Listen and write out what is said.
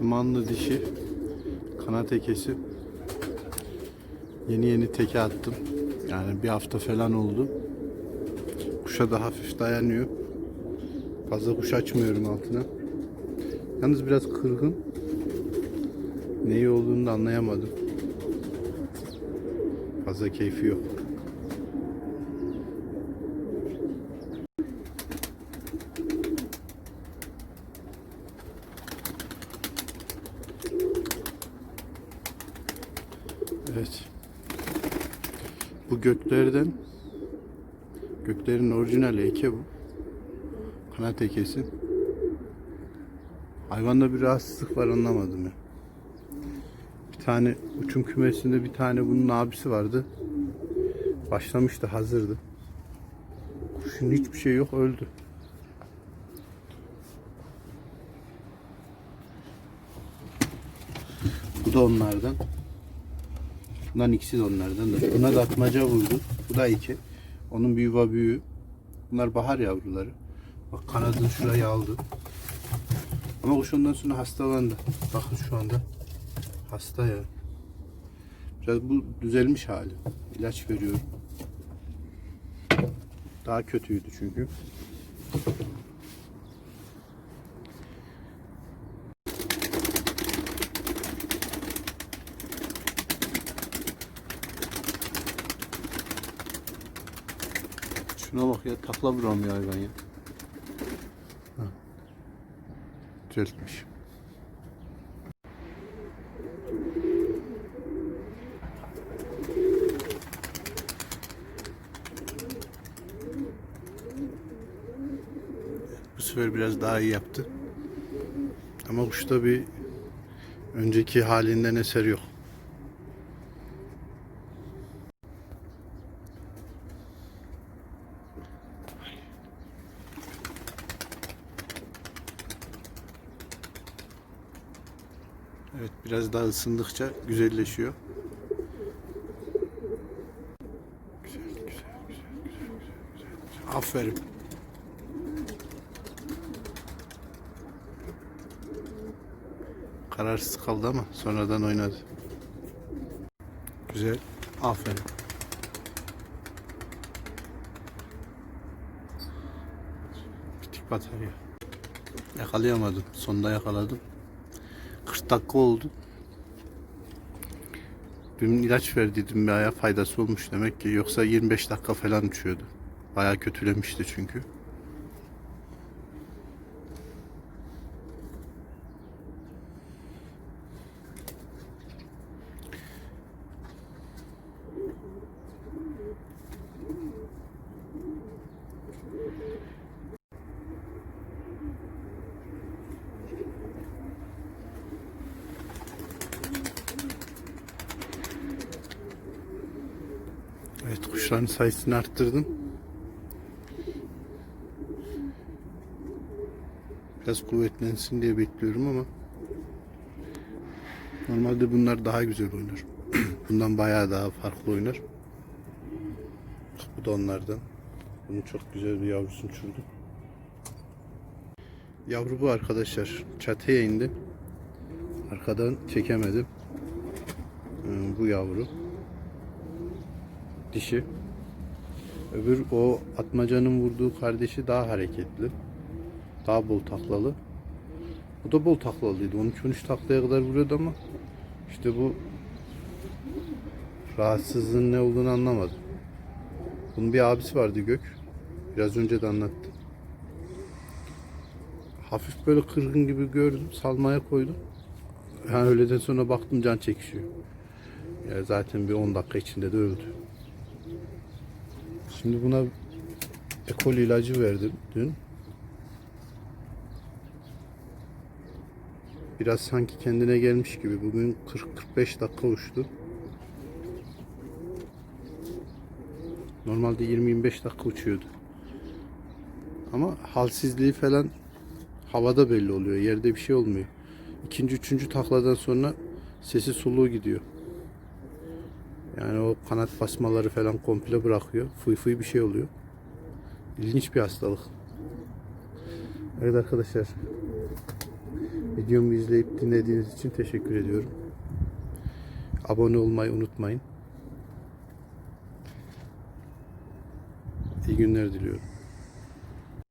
Dumanlı dişi. Kanat tekesi. Yeni yeni teke attım. Yani bir hafta falan oldu. Kuşa da hafif dayanıyor. Fazla kuş açmıyorum altına. Yalnız biraz kırgın. Neyi olduğunu da anlayamadım. Fazla keyfi yok. Evet. Bu göklerden göklerin orijinal eke bu. Kanat ekesi. Hayvanda bir rahatsızlık var anlamadım ya. Bir tane uçum kümesinde bir tane bunun abisi vardı. Başlamıştı hazırdı. Kuşun hiçbir şey yok öldü. Bu da onlardan. Bundan ikisi de onlardan da. Buna da atmaca vurdu. Bu da iki. Onun bir yuva büyüğü. Bunlar bahar yavruları. Bak kanadını şuraya aldı. Ama kuş ondan sonra hastalandı. Bakın şu anda hasta ya. Biraz bu düzelmiş hali. İlaç veriyorum. Daha kötüydü çünkü. Şuna bak ya takla vuramıyor hayvan ya. Ha. Düzeltmiş. Bu sefer biraz daha iyi yaptı. Ama kuşta bir önceki halinden eser yok. Evet biraz daha ısındıkça güzelleşiyor. Güzel, güzel, güzel, güzel, güzel, güzel. Aferin. Kararsız kaldı ama sonradan oynadı. Güzel. Aferin. Bitik batarya. Yakalayamadım. Sonunda yakaladım. 40 dakika oldu. Dün ilaç verdiydim bayağı faydası olmuş demek ki. Yoksa 25 dakika falan uçuyordu. Bayağı kötülemişti çünkü. Evet kuşların sayısını arttırdım. Biraz kuvvetlensin diye bekliyorum ama normalde bunlar daha güzel oynar. Bundan bayağı daha farklı oynar. Bu da onlardan. Bunun çok güzel bir yavrusunu uçurdu. Yavru bu arkadaşlar. Çatıya indi. Arkadan çekemedim. Ee, Bu yavru dişi. Öbür o atmacanın vurduğu kardeşi daha hareketli. Daha bol taklalı. Bu da bol taklalıydı. 13-13 taklaya kadar vuruyordu ama işte bu rahatsızlığın ne olduğunu anlamadım. Bunun bir abisi vardı Gök. Biraz önce de anlattım. Hafif böyle kırgın gibi gördüm. Salmaya koydum. Yani öğleden sonra baktım can çekişiyor. Ya zaten bir 10 dakika içinde de öldü. Şimdi buna ekol ilacı verdim dün. Biraz sanki kendine gelmiş gibi. Bugün 40-45 dakika uçtu. Normalde 20-25 dakika uçuyordu. Ama halsizliği falan havada belli oluyor. Yerde bir şey olmuyor. İkinci, üçüncü takladan sonra sesi soluğu gidiyor kanat basmaları falan komple bırakıyor. Fıy fıy bir şey oluyor. İlginç bir hastalık. Evet arkadaşlar. Videomu izleyip dinlediğiniz için teşekkür ediyorum. Abone olmayı unutmayın. İyi günler diliyorum.